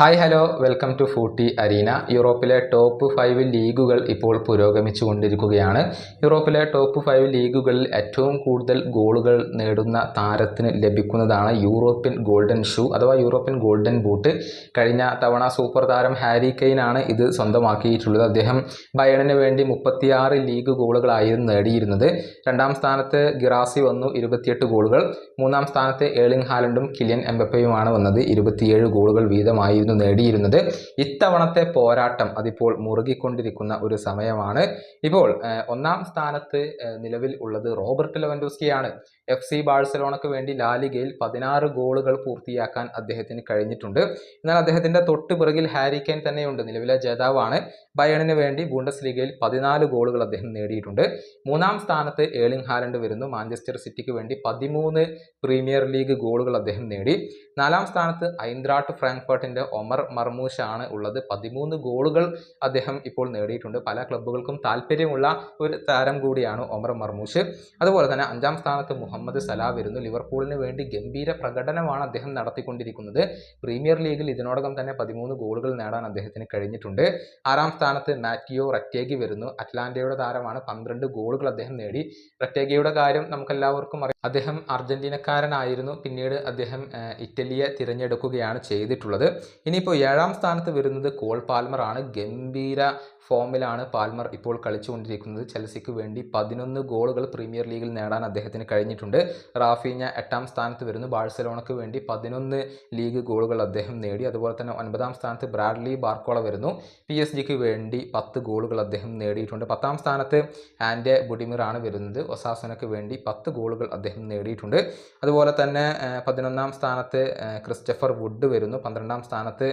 Hi hello. Welcome to footy arena. യൂറോപ്പിലെ top five ലീഗുകൾ ഇപ്പോൾ പുരോഗമിച്ചു കൊണ്ടിരിക്കുകയാണ് യൂറോപ്പിലെ ടോപ്പ് ഫൈവ് ലീഗുകളിൽ ഏറ്റവും കൂടുതൽ ഗോളുകൾ നേടുന്ന താരത്തിന് ലഭിക്കുന്നതാണ് യൂറോപ്യൻ ഗോൾഡൻ ഷൂ അഥവാ യൂറോപ്യൻ ഗോൾഡൻ ബൂട്ട്. കഴിഞ്ഞ തവണ സൂപ്പർ താരം ഹാരി കെയ്നാണ് ഇത് സ്വന്തമാക്കിയിട്ടുള്ളത്. അദ്ദേഹം ബയണിന് വേണ്ടി മുപ്പത്തിയാറ് ലീഗ് ഗോളുകളായിരുന്നു നേടിയിരുന്നത്. രണ്ടാം സ്ഥാനത്ത് ഗിറാസി വന്നു ഇരുപത്തിയെട്ട് ഗോളുകൾ. മൂന്നാം സ്ഥാനത്ത് ഏളിംഗ് ഹാലൻഡും കിലിയൻ എംബപ്പയുമാണ് വന്നത് ഇരുപത്തിയേഴ് ഗോളുകൾ വീതമായിരുന്നു. നേടിയിരുന്നത് ഇത്തവണത്തെ പോരാട്ടം അതിപ്പോൾ മുറുകിക്കൊണ്ടിരിക്കുന്ന ഒരു സമയമാണ്. ഇപ്പോൾ ഒന്നാം സ്ഥാനത്ത് നിലവിൽ ഉള്ളത് റോബർട്ട് ലെവൻഡോസ്കിയാണ്. എഫ് സി ബാഴ്സലോണയ്ക്ക് വേണ്ടി ലാലിഗയിൽ പതിനാറ് ഗോളുകൾ പൂർത്തിയാക്കാൻ അദ്ദേഹത്തിന് കഴിഞ്ഞിട്ടുണ്ട്. എന്നാൽ അദ്ദേഹത്തിന്റെ തൊട്ട് പിറകിൽ ഹാരി കെയ്ൻ തന്നെയുണ്ട് നിലവിലെ ജേതാവാണ്. ബയണിന് വേണ്ടി ബൂണ്ടസ് ലീഗയിൽ പതിനാല് ഗോളുകൾ അദ്ദേഹം നേടിയിട്ടുണ്ട്. മൂന്നാം സ്ഥാനത്ത് ഏളിംഗ് ഹാലൻഡ് വരുന്നു. മാഞ്ചസ്റ്റർ സിറ്റിക്ക് വേണ്ടി പതിമൂന്ന് പ്രീമിയർ ലീഗ് ഗോളുകൾ അദ്ദേഹം നേടി. നാലാം സ്ഥാനത്ത് ഐന്ദ്രാട്ട് ഫ്രാങ്ക്ഫർട്ടിന്റെ ഒമർ മർമൂഷ് ആണ് ഉള്ളത്. പതിമൂന്ന് ഗോളുകൾ അദ്ദേഹം ഇപ്പോൾ നേടിയിട്ടുണ്ട്. പല ക്ലബ്ബുകൾക്കും താല്പര്യമുള്ള ഒരു താരം കൂടിയാണ് ഒമർ മർമൂഷ്. അതുപോലെ തന്നെ അഞ്ചാം സ്ഥാനത്ത് മുഹമ്മദ് സലാ വരുന്നു. ലിവർപൂളിന് വേണ്ടി ഗംഭീര പ്രകടനമാണ് അദ്ദേഹം നടത്തിക്കൊണ്ടിരിക്കുന്നത്. പ്രീമിയർ ലീഗിൽ ഇതിനോടകം തന്നെ പതിമൂന്ന് ഗോളുകൾ നേടാൻ അദ്ദേഹത്തിന് കഴിഞ്ഞിട്ടുണ്ട്. ആറാം സ്ഥാനത്ത് മാറ്റിയോ ററ്റേഗി വരുന്നു. അറ്റ്ലാന്റയുടെ താരമാണ്. പന്ത്രണ്ട് ഗോളുകൾ അദ്ദേഹം നേടി. ററ്റേഗിയുടെ കാര്യം നമുക്കെല്ലാവർക്കും അറിയാം. അദ്ദേഹം അർജന്റീനക്കാരനായിരുന്നു. പിന്നീട് അദ്ദേഹം ഇറ്റലിയെ തിരഞ്ഞെടുക്കുകയാണ് ചെയ്തിട്ടുള്ളത്. ഇനിയിപ്പോൾ ഏഴാം സ്ഥാനത്ത് വരുന്നത് കോൾ പാൽമർ ആണ് ഗംഭീര ഫോമിലാണ് പാൽമർ ഇപ്പോൾ കളിച്ചുകൊണ്ടിരിക്കുന്നത്. ചെൽസിക്ക് വേണ്ടി പതിനൊന്ന് ഗോളുകൾ പ്രീമിയർ ലീഗിൽ നേടാൻ അദ്ദേഹത്തിന് കഴിഞ്ഞിട്ടുണ്ട്. റാഫീഞ്ഞ എട്ടാം സ്ഥാനത്ത് വരുന്നു. ബാഴ്സലോണയ്ക്ക് വേണ്ടി പതിനൊന്ന് ലീഗ് ഗോളുകൾ അദ്ദേഹം നേടി. അതുപോലെ തന്നെ ഒൻപതാം സ്ഥാനത്ത് ബ്രാഡ്ലി ബാർക്കോള വരുന്നു. പി എസ് ജിക്ക് വേണ്ടി പത്ത് ഗോളുകൾ അദ്ദേഹം നേടിയിട്ടുണ്ട്. പത്താം സ്ഥാനത്ത് ആൻഡെ ബുഡിമിർ ആണ് വരുന്നത്. ഒസാസുനക്ക് വേണ്ടി പത്ത് ഗോളുകൾ അദ്ദേഹം നേടിയിട്ടുണ്ട്. അതുപോലെ തന്നെ പതിനൊന്നാം സ്ഥാനത്ത് ക്രിസ്റ്റഫർ വുഡ് വരുന്നു. പന്ത്രണ്ടാം സ്ഥാനത്ത്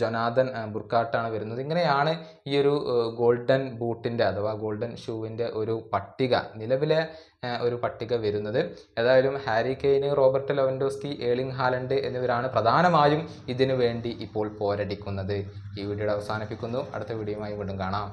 ജൊനാഥൻ ബുർക്കാട്ടാണ് വരുന്നത്. ഇങ്ങനെയാണ് ഈ ഒരു ആ, ഗോൾഡൻ ബൂട്ടിന്റെ അഥവാ ഗോൾഡൻ ഷൂവിന്റെ ഒരു പട്ടിക നിലവിലെ ഒരു പട്ടിക വരുന്നത്. ഏതായാലും Harry Kane Robert Lewandowski Erling Haaland എന്നിവരാണ് പ്രധാനമായും ഇതിനു വേണ്ടി ഇപ്പോൾ പോരടിക്കുന്നത്. ഈ വീഡിയോയുടെ അവസാനിപ്പിക്കുന്നു. അടുത്ത വീഡിയോയുമായി വീണ്ടും കാണാം.